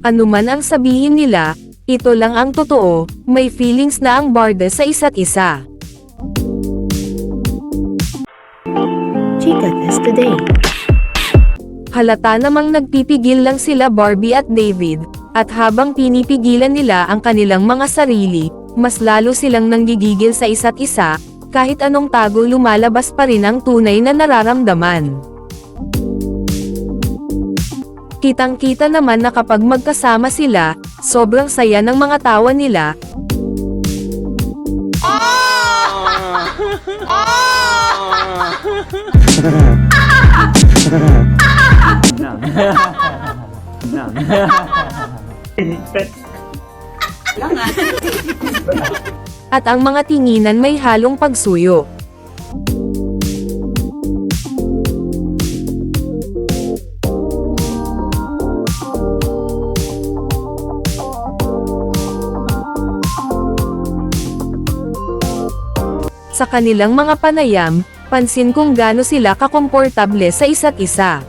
Ano man ang sabihin nila, ito lang ang totoo, may feelings na ang barda sa isa't isa. Chica Test Today. Halata namang nagpipigil lang sila Barbie at David, at habang pinipigilan nila ang kanilang mga sarili, mas lalo silang nanggigigil sa isa't isa, kahit anong tago lumalabas pa rin ang tunay na nararamdaman. Kitang-kita naman na kapag magkasama sila, sobrang saya ng mga tawa nila, at ang mga tinginan may halong pagsuyo. Sa kanilang mga panayam, pansin kung gaano sila kakomportable sa isa't isa.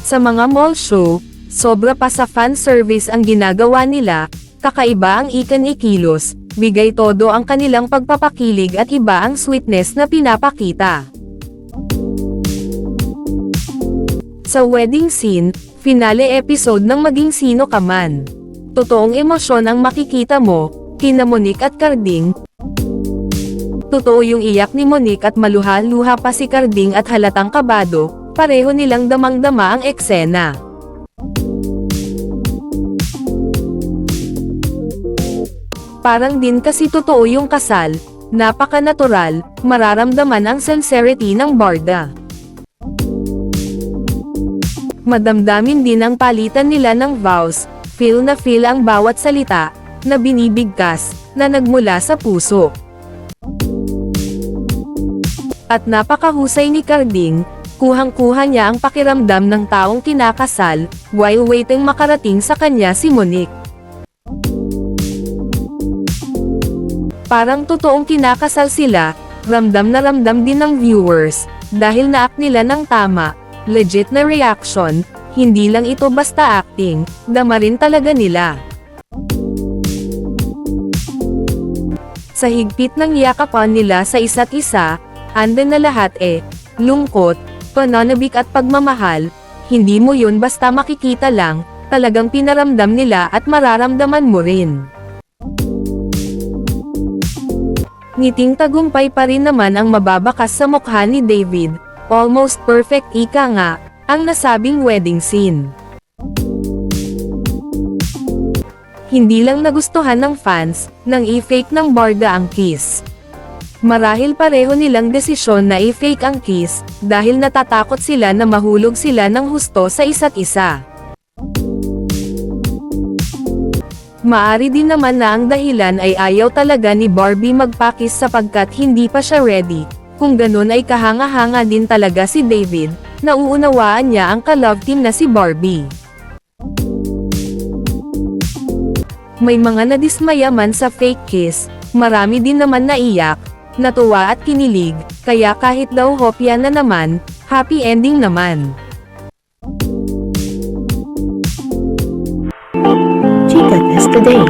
Sa mga mall show, sobra pa sa fan service ang ginagawa nila, kakaiba ang ikan ikilos, bigay todo ang kanilang pagpapakilig at iba ang sweetness na pinapakita. Sa wedding scene, finale episode ng Maging Sino Ka Man. Totoong emosyon ang makikita mo, kina Monique at Carding. Totoo yung iyak ni Monique at maluha-luha pa si Carding at halatang kabado, pareho nilang damang-dama ang eksena. Parang din kasi totoo yung kasal, napaka-natural, mararamdaman ang sincerity ng barda. Madamdamin din ang palitan nila ng vows, feel na feel ang bawat salita, na binibigkas, na nagmula sa puso. At napakahusay ni Carding, kuhang-kuha niya ang pakiramdam ng taong kinakasal, while waiting makarating sa kanya si Monique. Parang totoong kinakasal sila, ramdam na ramdam din ng viewers, dahil naak nila ng tama, legit na reaction, hindi lang ito basta acting, dama rin talaga nila. Sa higpit ng yakapan nila sa isa't isa, andan na lahat eh, lungkot, pananabik at pagmamahal, hindi mo yun basta makikita lang, talagang pinaramdam nila at mararamdaman mo rin. Ngiting tagumpay pa rin naman ang mababakas sa mukha ni David, almost perfect ika nga, ang nasabing wedding scene. Hindi lang nagustuhan ng fans, nang i-fake ng Barda ang kiss. Marahil pareho nilang desisyon na i-fake ang kiss, dahil natatakot sila na mahulog sila ng husto sa isa't isa. Maari din naman na ang dahilan ay ayaw talaga ni Barbie magpakis sapagkat hindi pa siya ready. Kung ganun ay kahanga-hanga din talaga si David, nauunawaan niya ang ka-love team na si Barbie. May mga nadismaya man sa fake kiss, marami din naman naiyak, natuwa at kinilig, kaya kahit daw hopya na naman, happy ending naman. Chica Test Today.